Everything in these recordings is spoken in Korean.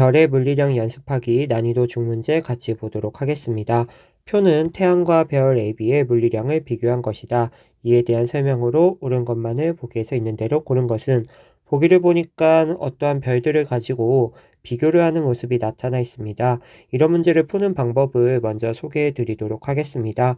별의 물리량 연습하기 난이도 중문제 같이 보도록 하겠습니다. 표는 태양과 별 AB의 물리량을 비교한 것이다. 이에 대한 설명으로 옳은 것만을 보기에서 있는 대로 고른 것은 보기를 보니까 어떠한 별들을 가지고 비교를 하는 모습이 나타나 있습니다. 이런 문제를 푸는 방법을 먼저 소개해 드리도록 하겠습니다.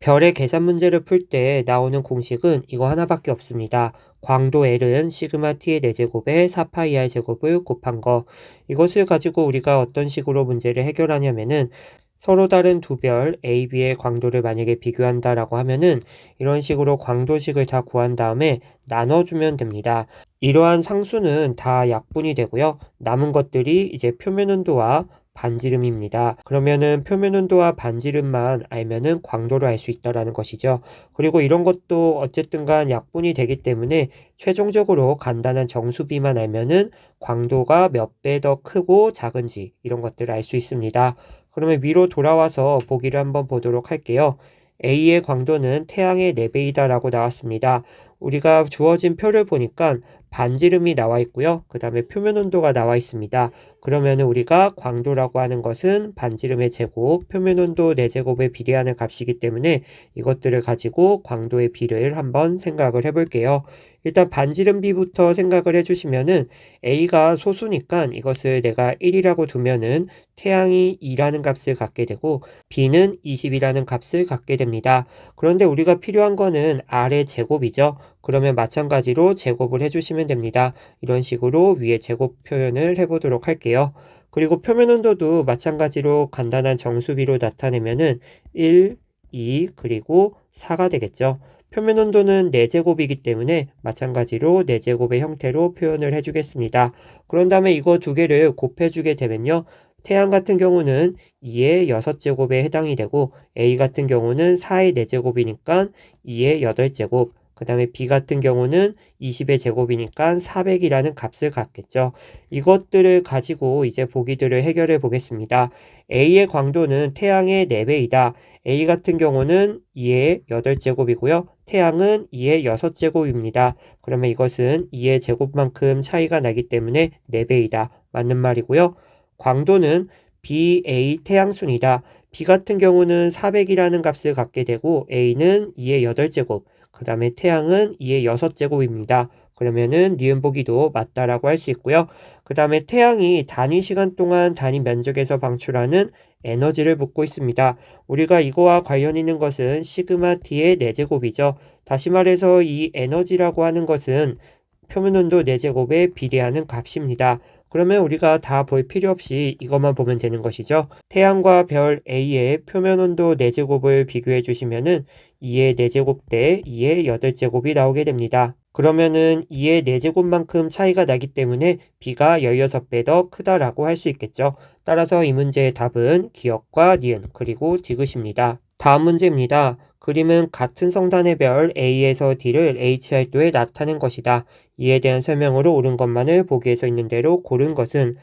별의 계산 문제를 풀 때 나오는 공식은 이거 하나밖에 없습니다. 광도 L은 시그마 T의 4제곱에 4파이 R 제곱을 곱한 거. 이것을 가지고 우리가 어떤 식으로 문제를 해결하냐면은 서로 다른 두 별 A, B의 광도를 만약에 비교한다라고 하면은 이런 식으로 광도식을 다 구한 다음에 나눠주면 됩니다. 이러한 상수는 다 약분이 되고요. 남은 것들이 이제 표면 온도와 반지름입니다. 그러면은 표면 온도와 반지름만 알면은 광도를 알 수 있다라는 것이죠. 그리고 이런 것도 어쨌든 간 약분이 되기 때문에 최종적으로 간단한 정수비만 알면은 광도가 몇 배 더 크고 작은지 이런 것들을 알 수 있습니다. 그러면 위로 돌아와서 보기를 한번 보도록 할게요. A의 광도는 태양의 4배이다라고 나왔습니다. 우리가 주어진 표를 보니까 반지름이 나와 있고요. 그 다음에 표면 온도가 나와 있습니다. 그러면 우리가 광도라고 하는 것은 반지름의 제곱, 표면 온도 4제곱에 비례하는 값이기 때문에 이것들을 가지고 광도의 비를 한번 생각을 해볼게요. 일단 반지름비부터 생각을 해주시면은 A가 소수니까 이것을 내가 1이라고 두면은 태양이 2라는 값을 갖게 되고 B는 20이라는 값을 갖게 됩니다. 그런데 우리가 필요한 거는 R의 제곱이죠. 그러면 마찬가지로 제곱을 해주시면 됩니다. 이런 식으로 위에 제곱 표현을 해보도록 할게요. 그리고 표면 온도도 마찬가지로 간단한 정수비로 나타내면은 1, 2, 그리고 4가 되겠죠. 표면 온도는 4제곱이기 때문에 마찬가지로 4제곱의 형태로 표현을 해주겠습니다. 그런 다음에 이거 두 개를 곱해주게 되면요. 태양 같은 경우는 2의 6제곱에 해당이 되고 A 같은 경우는 4의 4제곱이니까 2의 8제곱 그 다음에 b 같은 경우는 20의 제곱이니까 400이라는 값을 갖겠죠. 이것들을 가지고 이제 보기들을 해결해 보겠습니다. A의 광도는 태양의 4배이다. A 같은 경우는 2의 8제곱이고요. 태양은 2의 6제곱입니다. 그러면 이것은 2의 제곱만큼 차이가 나기 때문에 4배이다. 맞는 말이고요. 광도는 BA 태양순이다. B 같은 경우는 400이라는 값을 갖게 되고 A는 2의 8제곱, 그 다음에 태양은 2의 6제곱입니다. 그러면은 니은 보기도 맞다라고 할 수 있고요. 그 다음에 태양이 단위 시간 동안 단위 면적에서 방출하는 에너지를 묻고 있습니다. 우리가 이거와 관련 있는 것은 시그마 t의 4제곱이죠. 다시 말해서 이 에너지라고 하는 것은 표면 온도 4제곱에 비례하는 값입니다. 그러면 우리가 다 볼 필요 없이 이것만 보면 되는 것이죠. 태양과 별 A의 표면 온도 4제곱을 비교해 주시면은 2의 4제곱 대 2의 8제곱이 나오게 됩니다. 그러면은 2의 4제곱만큼 차이가 나기 때문에 B가 16배 더 크다라고 할 수 있겠죠. 따라서 이 문제의 답은 기억과 니은 그리고 디귿입니다. 다음 문제입니다. 그림은 같은 성단의 별 A에서 D를 HR도에 나타낸 것이다. 이에 대한 설명으로 옳은 것만을 보기에서 있는 대로 고른 것은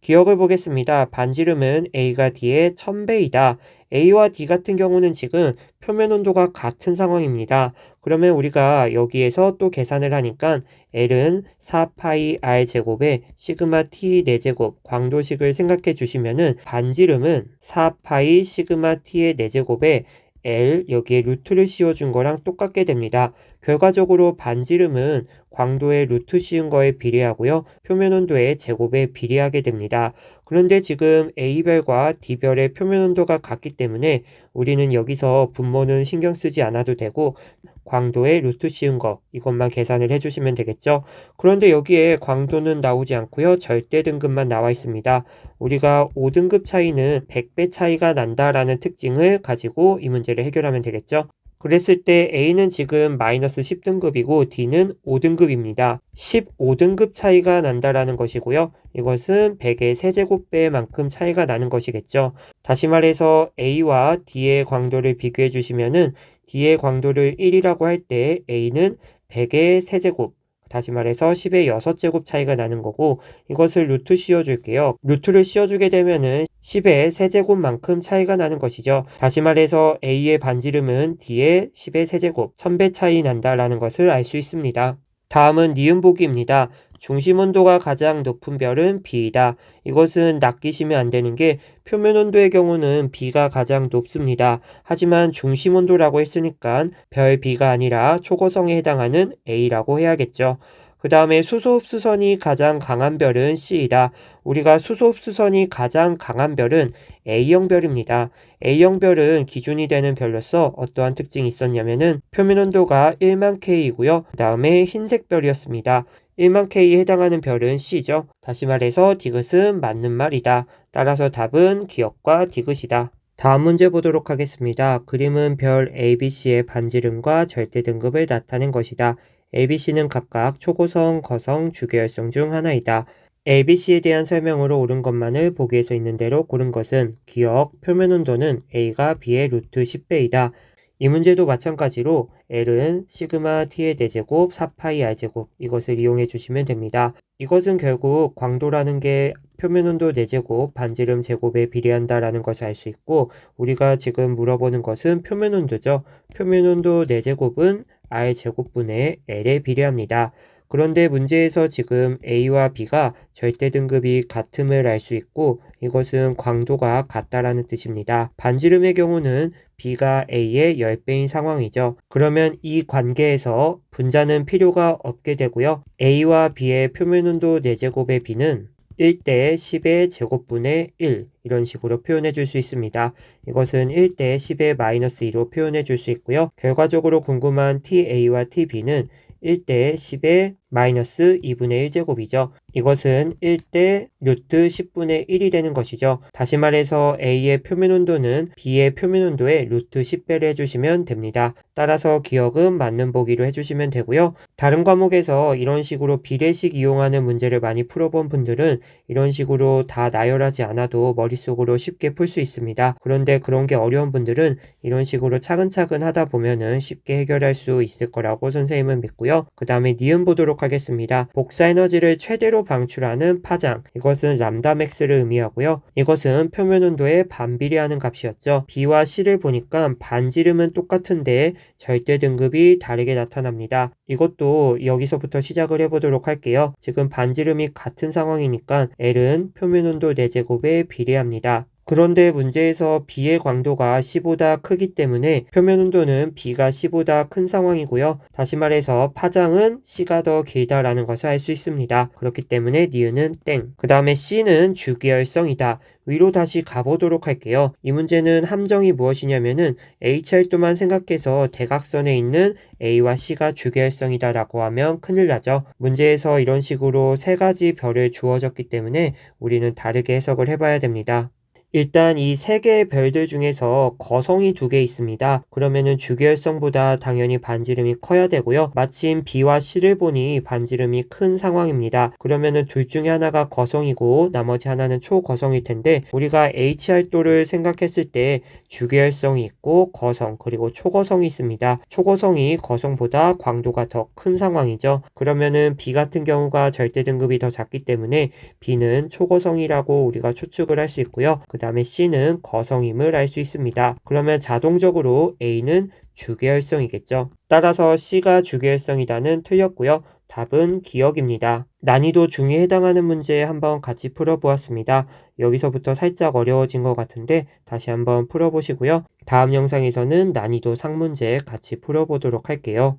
기억을 보겠습니다. 반지름은 A가 D의 1000배이다. A와 D 같은 경우는 지금 표면 온도가 같은 상황입니다. 그러면 우리가 여기에서 또 계산을 하니까 L은 4파이 R 제곱에 시그마 T 4제곱 광도식을 생각해 주시면은 반지름은 4파이 시그마 T의 4제곱에 L 여기에 루트를 씌워준 거랑 똑같게 됩니다. 결과적으로 반지름은 광도의 루트 씌운 거에 비례하고요. 표면 온도의 제곱에 비례하게 됩니다. 그런데 지금 A별과 D별의 표면 온도가 같기 때문에 우리는 여기서 분모는 신경 쓰지 않아도 되고 광도의 루트 씌운 거 이것만 계산을 해주시면 되겠죠. 그런데 여기에 광도는 나오지 않고요. 절대 등급만 나와 있습니다. 우리가 5등급 차이는 100배 차이가 난다라는 특징을 가지고 이 문제를 해결하면 되겠죠. 그랬을 때 A는 지금 마이너스 10등급이고 D는 5등급입니다. 15등급 차이가 난다라는 것이고요. 이것은 100의 세제곱배만큼 차이가 나는 것이겠죠. 다시 말해서 A와 D의 광도를 비교해 주시면은 D의 광도를 1이라고 할 때 A는 100의 세제곱, 다시 말해서 10의 6제곱 차이가 나는 거고 이것을 루트 씌워줄게요. 루트를 씌워주게 되면은 10의 세제곱만큼 차이가 나는 것이죠. 다시 말해서 A의 반지름은 D의 10의 세제곱, 1000배 차이 난다라는 것을 알 수 있습니다. 다음은 니은 보기입니다. 중심 온도가 가장 높은 별은 B이다. 이것은 낚이시면 안 되는 게 표면 온도의 경우는 B가 가장 높습니다. 하지만 중심 온도라고 했으니까 별 B가 아니라 초고성에 해당하는 A라고 해야겠죠. 그 다음에 수소흡수선이 가장 강한 별은 C이다. 우리가 수소흡수선이 가장 강한 별은 A형 별입니다. A형 별은 기준이 되는 별로서 어떠한 특징이 있었냐면은 표면 온도가 1만 K이고요. 그 다음에 흰색 별이었습니다. 1만 K에 해당하는 별은 C죠. 다시 말해서 디귿은 맞는 말이다. 따라서 답은 기억과 디귿이다. 다음 문제 보도록 하겠습니다. 그림은 별 ABC의 반지름과 절대 등급을 나타낸 것이다. ABC는 각각 초고성, 거성, 주계열성 중 하나이다. ABC에 대한 설명으로 옳은 것만을 보기에서 있는 대로 고른 것은 기억, 표면 온도는 A가 B의 루트 10배이다. 이 문제도 마찬가지로 L은 시그마 T의 대제곱 4파이 R제곱 이것을 이용해 주시면 됩니다. 이것은 결국 광도라는 게 표면 온도 4제곱 반지름 제곱에 비례한다라는 것을 알 수 있고 우리가 지금 물어보는 것은 표면 온도죠. 표면 온도 4제곱은 R 제곱분의 L에 비례합니다. 그런데 문제에서 지금 A와 B가 절대 등급이 같음을 알 수 있고 이것은 광도가 같다라는 뜻입니다. 반지름의 경우는 B가 A의 10배인 상황이죠. 그러면 이 관계에서 분자는 필요가 없게 되고요. A와 B의 표면 온도 4제곱의 B는 1대 10의 제곱분의 1 이런 식으로 표현해 줄 수 있습니다. 이것은 1대 10의 마이너스 2로 표현해 줄 수 있고요. 결과적으로 궁금한 TA와 TB는 1대 10의 마이너스 2분의 1제곱이죠. 이것은 1대 루트 10분의 1이 되는 것이죠. 다시 말해서 A의 표면 온도는 B의 표면 온도의 루트 10배를 해주시면 됩니다. 따라서 기억은 맞는 보기로 해주시면 되고요. 다른 과목에서 이런 식으로 비례식 이용하는 문제를 많이 풀어본 분들은 이런 식으로 다 나열하지 않아도 머릿속으로 쉽게 풀 수 있습니다. 그런데 그런 게 어려운 분들은 이런 식으로 차근차근 하다 보면은 쉽게 해결할 수 있을 거라고 선생님은 믿고요. 그 다음에 니은 보도록 하겠습니다. 복사 에너지를 최대로 방출하는 파장. 이것은 람다 맥스를 의미하고요. 이것은 표면 온도에 반비례하는 값이었죠. B와 C를 보니까 반지름은 똑같은데 절대 등급이 다르게 나타납니다. 이것도 여기서부터 시작을 해보도록 할게요. 지금 반지름이 같은 상황이니까 L은 표면 온도 4제곱에 비례합니다. 그런데 문제에서 B의 광도가 C보다 크기 때문에 표면 온도는 B가 C보다 큰 상황이고요. 다시 말해서 파장은 C가 더 길다라는 것을 알 수 있습니다. 그렇기 때문에 니은은 땡. 그 다음에 C는 주기열성이다. 위로 다시 가보도록 할게요. 이 문제는 함정이 무엇이냐면은 HR도만 생각해서 대각선에 있는 A와 C가 주계열성이다 라고 하면 큰일 나죠. 문제에서 이런 식으로 세 가지 별을 주어졌기 때문에 우리는 다르게 해석을 해봐야 됩니다. 일단 이 세 개의 별들 중에서 거성이 두 개 있습니다. 그러면은 주계열성보다 당연히 반지름이 커야 되고요. 마침 B와 C를 보니 반지름이 큰 상황입니다. 그러면은 둘 중에 하나가 거성이고 나머지 하나는 초거성일 텐데 우리가 HR도를 생각했을 때 주계열성이 있고 거성 그리고 초거성이 있습니다. 초거성이 거성보다 광도가 더 큰 상황이죠. 그러면은 B 같은 경우가 절대 등급이 더 작기 때문에 B는 초거성이라고 우리가 추측을 할 수 있고요. 그 다음에 C는 거성임을 알 수 있습니다. 그러면 자동적으로 A는 주계열성이겠죠. 따라서 C가 주계열성이다는 틀렸고요. 답은 기억입니다. 난이도 중에 해당하는 문제 한번 같이 풀어보았습니다. 여기서부터 살짝 어려워진 것 같은데 다시 한번 풀어보시고요. 다음 영상에서는 난이도 상문제 같이 풀어보도록 할게요.